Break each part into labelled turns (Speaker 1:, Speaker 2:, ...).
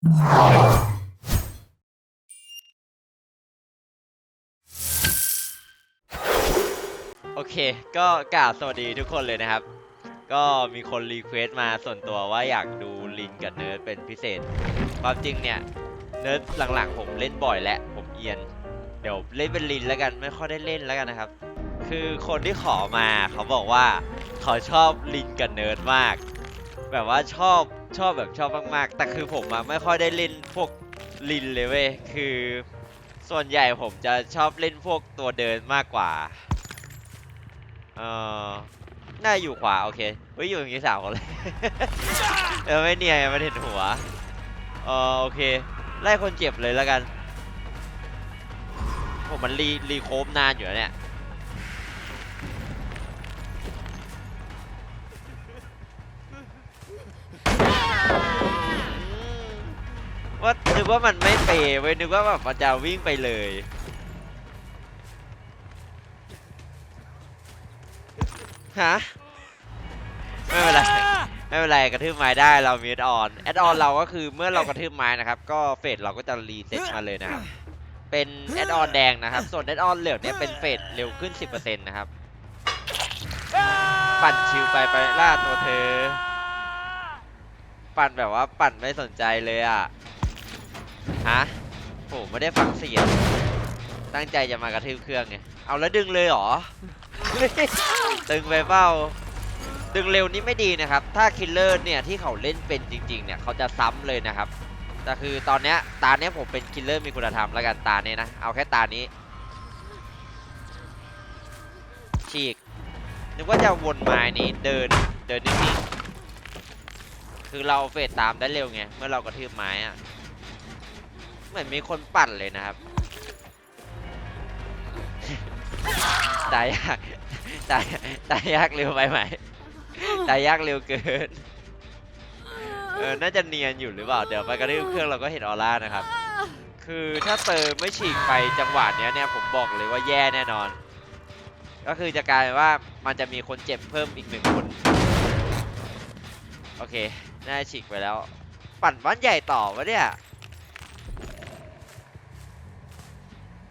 Speaker 1: โอเค ก็กราบสวัสดีทุกคนเลยนะครับ ก็มีคนรีเควสต์มาส่วนตัวว่าอยากดูลินกับเนิร์ดเป็นพิเศษ ความจริงเนี่ย เนิร์ดหลังๆ ผมเล่นบ่อยแล้วผมเอียน เดี๋ยวเล่นเป็นลินแล้วกันไม่ค่อยได้เล่นแล้วกันนะครับ คือคนที่ขอมาเขาบอกว่าเขาชอบลินกับเนิร์ดมาก แบบว่าชอบ ชอบแบบชอบมากๆ แต่คือผมอะไม่ค่อยได้เล่นพวกลินเลยเว้ย คือ ส่วนใหญ่ผมจะชอบเล่นพวกตัวเดินมากกว่า เออน่าอยู่ขวาโอเคเฮ้ยอยู่อย่างนี้สามคนเลยเออไม่เนียนไม่เห็นหัวเออโอเค ไล่คนเจ็บเลยแล้วกัน ผมมันรีรีโคมนานอยู่แล้วเนี่ย ว่านึกว่ามันไม่เปย์เว้ยนึกว่าแบบมันจะวิ่งไปเลย ฮะ ไม่เป็นไรไม่เป็นไรกระทืบไม้ได้เรามีแอดออนแอดออนเราก็คือเมื่อเรากระทืบไม้นะครับ ก็เฟสเราก็จะรีเซ็ตมาเลยนะครับ เป็นแอดออนแดงนะครับ ส่วนแอดออนเหลืองเนี่ยเป็นเฟสเร็วขึ้น 10%นะครับ ปั่นชิวไปไปล่าตัวเธอ ปั่นแบบว่าปั่นไม่สนใจเลยอะ ฮะโหไม่ได้ฟังเสียง ตั้งใจจะมากระทืบเครื่องไง เอาแล้วดึงเลยเหรอตึงไปเปล่าดึงเร็วนี่ไม่ดีนะครับ ถ้าคิลเลอร์เนี่ยที่เขาเล่นเป็นจริง ๆ เนี่ยเขาจะซ้ำเลยนะครับ แต่คือตอนเนี้ยตาเนี้ยผมเป็นคิลเลอร์มีคุณธรรมแล้วกันตาเนี้ยนะ เอาแค่ตานี้ ฉีก นึกว่าจะวนไม้นี้เดินเดินนิ่งๆคือเราเฟดตามได้เร็วไง เมื่อเรากระทืบไม้อะ เหมือนมีคนปั่นเลยนะครับ ตายยาก ตายตายยากเร็วไปไหม ตายยากเร็วเกิน เออ น่าจะเนียนอยู่หรือเปล่า เดี๋ยวไปกระทืบเครื่องเราก็เห็นออร่านะครับ คือถ้าเติมไม่ฉีกไปจังหวะเนี้ยเนี่ยผมบอกเลยว่าแย่แน่นอน ก็คือจะกลายว่ามันจะมีคนเจ็บเพิ่มอีกหนึ่งคน โอเค น่าจะฉีกไปแล้ว ปั่นบ้านใหญ่ต่อวะเนี่ย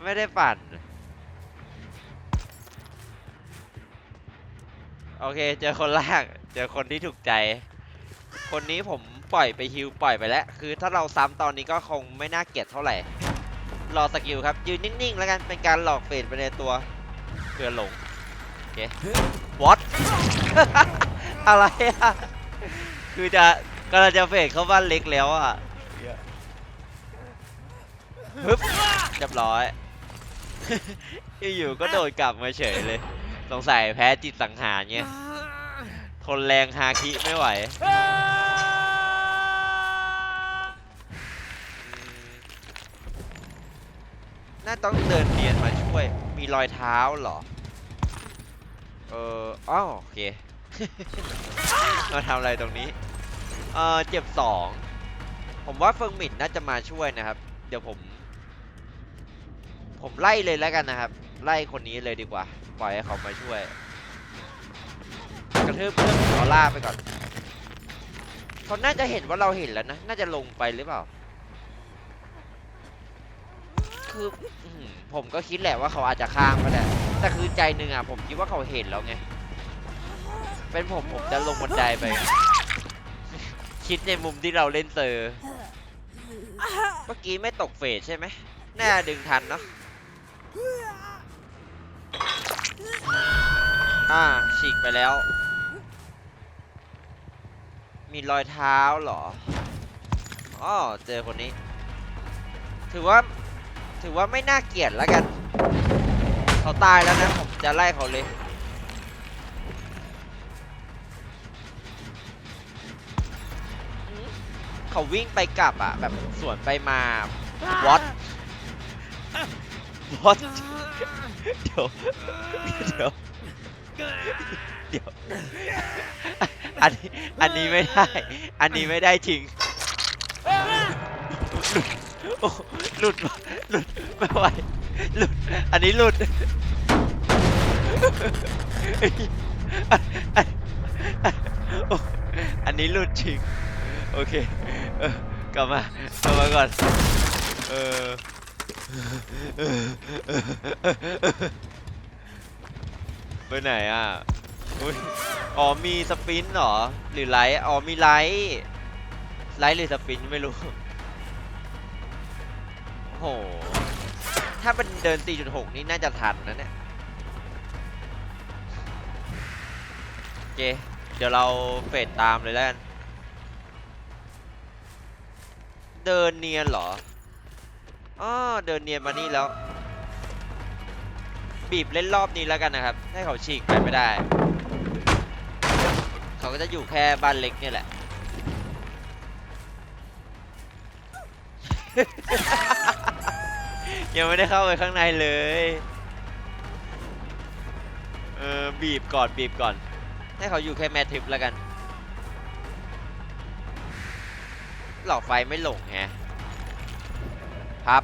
Speaker 1: ไม่ได้ปั่น โอเค เจอคนแรก เจอคนที่ถูกใจ คนนี้ผมปล่อยไปฮิวปล่อยไปแล้ว คือถ้าเราซ้ำตอนนี้ก็คงไม่น่าเกลียดเท่าไหร่ รอสกิลครับ ยืนนิ่ง ๆ แล้วกัน เป็นการหลอกเฟดไปในตัวเพื่อหลง โอเค what อะไรอะคือจะกำลังจะเฟดเข้าบ้านเล็กแล้วอะฮึบเรียบร้อย อยู่ๆก็โดนกลับมาเฉยเลย สงสัยแพ้จิตสังหารเงี้ยทนแรงฮาคิไม่ไหวอืมน่าต้องเดินเนียนมาช่วย มีรอยเท้าเหรอ เอออ้าวโอเค มาทำอะไรตรงนี้ เออเจ็บสอง ผมว่าเฟิงหมินน่าจะมาช่วยนะครับ เดี๋ยวผม ผมไล่เลยแล้วกันนะครับ ไล่คนนี้เลยดีกว่า ปล่อยให้เขามาช่วย กระทืบเพื่อนของออร่าไปก่อนเขาน่าจะเห็นว่าเราเห็นแล้วนะ น่าจะลงไปหรือเปล่า คืออผมก็คิดแหละว่าเขาอาจจะข้ามก็ได้ แต่คือใจหนึ่งอะผมคิดว่าเขาเห็นแล้วไง เป็นผมผมจะลงบันไดไป คิดในมุมที่เราเล่นเซอร์เมื่อกี้ไม่ตกเฟสใช่ไหม น่าดึงทันเนาะ อ่าฉีกไปแล้ว มีรอยเท้าเหรออ๋อเจอคนนี้ ถือว่า ถือว่าไม่น่าเกลียดแล้วกัน เขาตายแล้วนะ ผมจะไล่เขาเลยเขาวิ่งไปกลับอะ แบบสวนไปมา what what เดี๋ยวเดี๋ยว เดี๋ยว อันนี้อันนี้ไม่ได้ อันนี้ไม่ได้จริง โอ้หลุดหลุดไม่ไหวหลุด อันนี้หลุด อันนี้หลุดจริง โอเคเออกลับมากลับมาก่อน เออ ไปไหนอะอุ๊ยอ๋อมีสปินเหรอ หรือไลท์อ๋อมีไลท์ไลท์หรือสปินไม่รู้โห ถ้าเป็นเดิน 4.6 นี่น่าจะทันนะเนี่ยโอเค เดี๋ยวเราเฟดตามเลยแล้วกัน เดินเนียนเหรออ๋อเดินเนียนมานี่แล้ว บีบเล่นรอบนี้แล้วกันนะครับ ให้เขาฉีกไปไม่ได้ เขาก็จะอยู่แค่บ้านเล็กนี่แหละ ยังไม่ได้เข้าไปข้างในเลย เออบีบก่อนบีบก่อน ให้เขาอยู่แค่แมทริปแล้วกัน หลอกไฟไม่หลงแฮะพับ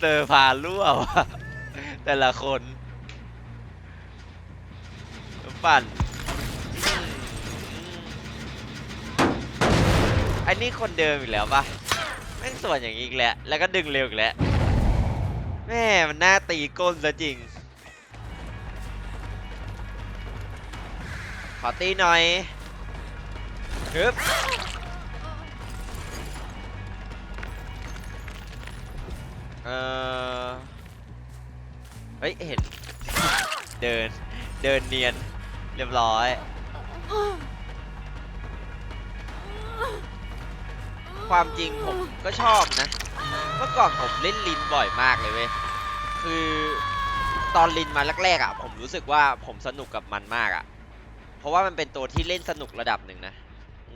Speaker 1: เจอพานรั่ววะแต่ละคนปั่นอันนี้คนเดิมอีกแล้วปะแม่งส่วนอย่างนี้อีกแล้ว แล้วก็ดึงเร็วอีกแล้ว แม่มันน่าตีก้นซะจริง ขอตีหน่อย ฮึบเออเฮ้ย เห็น เดิน เดินเนียน เรียบร้อย ความจริงผมก็ชอบนะ เมื่อก่อนผมเล่นลินบ่อยมากเลยเว้ย คือตอนลินมาแรกๆอะ ผมรู้สึกว่าผมสนุกกับมันมากอะ เพราะว่ามันเป็นตัวที่เล่นสนุกระดับหนึ่งนะ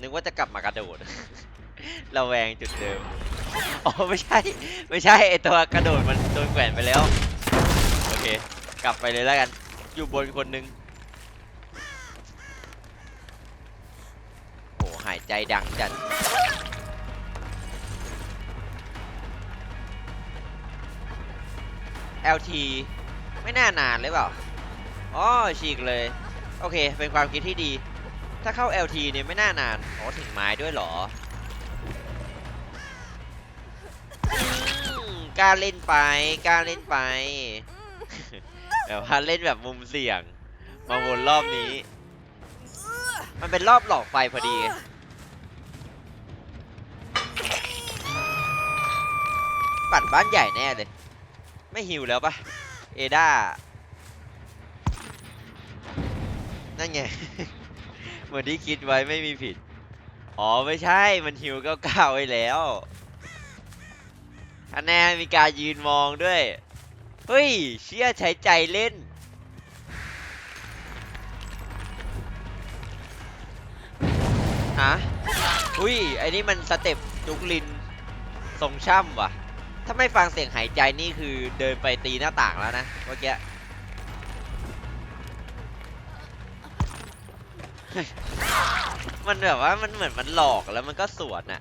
Speaker 1: นึกว่าจะกลับมากระโดดระแวงจุดเดิม อ๋อไม่ใช่ ไม่ใช่ไอตัวกระโดดมันโดนแขวนไปแล้ว โอเค กลับไปเลยแล้วกัน อยู่บนคนหนึงโหหายใจดังจัด LT ไม่น่านานเลยเปล่า อ๋อฉีกเลย โอเค เป็นความคิดที่ดี ถ้าเข้า LT เนี่ยไม่น่านานอ๋อถึงไม้ด้วยเหรอ กล้าเล่นไปกล้าเล่นไป แบบว่าเล่นแบบมุมเสี่ยง มาวนรอบนี้ มันเป็นรอบหลอกไฟพอดี ปั่นบ้านใหญ่แน่เลย ไม่หิวแล้วปะเอดานั่นไง เหมือนที่คิดไว้ไม่มีผิด อ๋อไม่ใช่มันหิวก็ก้าวไว้แล้วอันแน่มีการยืนมองด้วย เฮ้ย เชี่ยใช้ใจเล่นฮะอุ้ย ไอ้นี่มันสเต็ปจุกลินทรงช่ำว่ะ ถ้าไม่ฟังเสียงหายใจนี่คือเดินไปตีหน้าต่างแล้วนะเมื่อกี้ มันแบบว่ามันเหมือนมันหลอกแล้วมันก็สวนอะ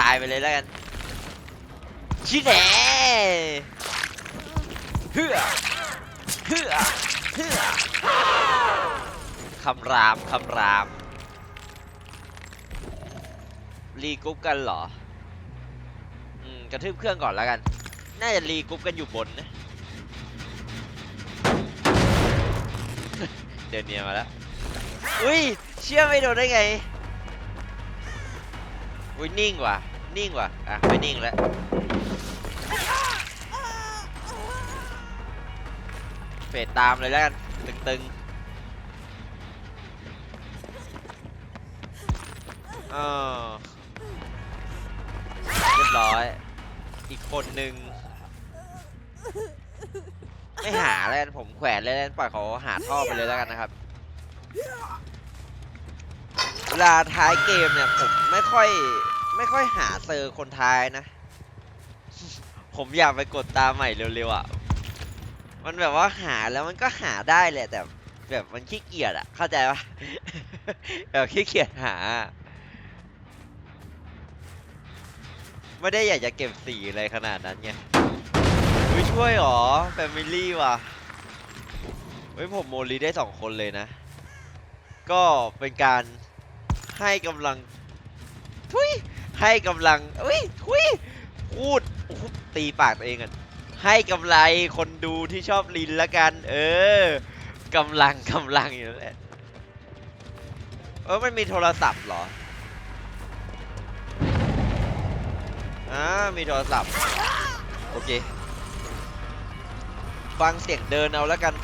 Speaker 1: ตายไปเลยแล้วกันชิแหน่เฮือเฮือเฮือคำรามคำรามรีกรุ๊ปกันเหรอ อืม กระทืบเครื่องก่อนแล้วกัน น่าจะรีกรุ๊ปกันอยู่บนนะ เดินเนียมาแล้ว อุ้ยเชื่อไม่โดนได้ไงอุ้ยนิ่งว่ะนิ่งว่ะอะไม่นิ่งแล้วเฟดตามเลยแล้วกันตึงๆเออเรียบร้อย อีกคนหนึ่งไม่หาแล้วกันผมแขวนเลยแล้วกันปล่อยเขาหาท่อไปเลยแล้วกันนะครับ เวลาท้ายเกมเนี่ยผมไม่ค่อยไม่ค่อยหาเซอร์คนท้ายนะ ผมอยากไปกดตาใหม่เร็วๆอะ มันแบบว่าหาแล้วมันก็หาได้แหละแต่แบบมันขี้เกียจอะ เข้าใจปะแบบขี้เกียจหา ไม่ได้อยากจะเก็บสีอะไรขนาดนั้นไงเฮ้ยช่วยหรอแฟมิลี่ว่ะเฮ้ยผมโมลีได้สองคนเลยนะ ก็เป็นการให้กำลังทุยให้กำลังเอ้ยทุยพูดตีปากตัวเองกันให้กำไรคนดูที่ชอบลินละกัน เออกำลังกำลังอยู่นั่นแหละเออมันมีโทรศัพท์เหรออ่ามีโทรศัพท์ โอเค ฟังเสียงเดินเอาแล้วกัน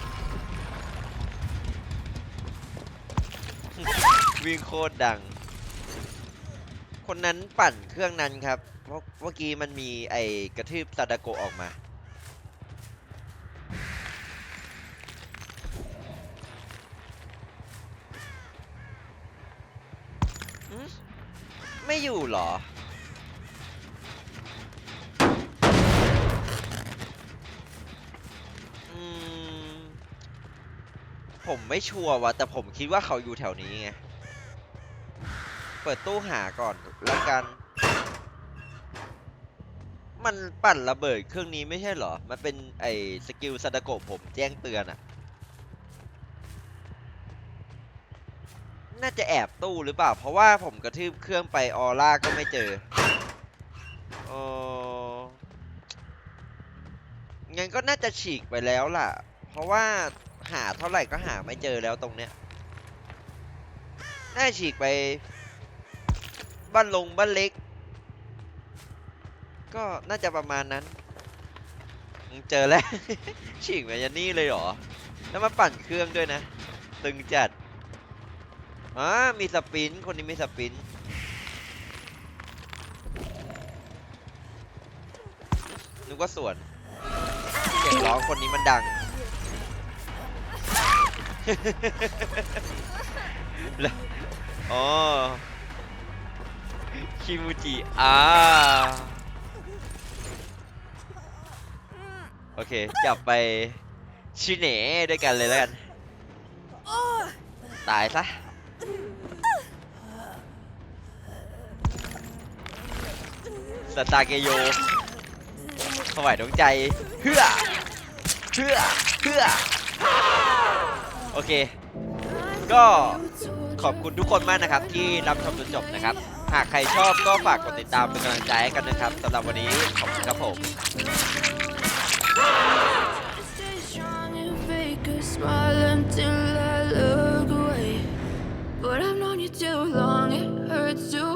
Speaker 1: วิ่งโคตรดัง คนนั้นปั่นเครื่องนั้นครับเพราะเมื่อกี้มันมีไอ้กระทืบซาดาโกะออกมาไม่อยู่เหรออืมผมไม่ชัวร์ว่ะแต่ผมคิดว่าเขาอยู่แถวนี้ไง ปิดตู้หาก่อนแล้วกัน มันปั่นระเบิดเครื่องนี้ไม่ใช่เหรอ มันเป็นไอ้สกิลซาดโกะผมแจ้งเตือนอะน่าจะแอบตู้หรือเปล่า เพราะว่าผมกระทืบเครื่องไปออร่าก็ไม่เจอเอองั้นก็น่าจะฉีกไปแล้วล่ะ เพราะว่าหาเท่าไหร่ก็หาไม่เจอแล้วตรงเนี้ย น่าฉีกไป บ้านลงบ้านเล็ก ก็น่าจะประมาณนั้น เจอแล้ว ฉีกมายันนี่เลยเหรอ แล้วมาปั่นเครื่องด้วยนะ ตึงจัดอ่ามีสปิน คนนี้มีสปินนึกว่าสวนเสียงร้องคนนี้มันดัง แล้วอ๋อ คิมูจิอ่าโอเคจับไปชิเน่ด้วยกันเลยแล้วกันตายซะสตาเกโยถวายดวงใจเพื่อเพื่อเพื่อโอเค ก็ขอบคุณทุกคนมากนะครับที่รับชมจนจบนะครับ หากใครชอบก็ฝากกดติดตามเป็นกำลังใจให้กันนะครับสำหรับวันนี้ขอบคุณครับผม
Speaker 2: Stay strong and fake a smile until I look away. But I've known you too long, it hurts to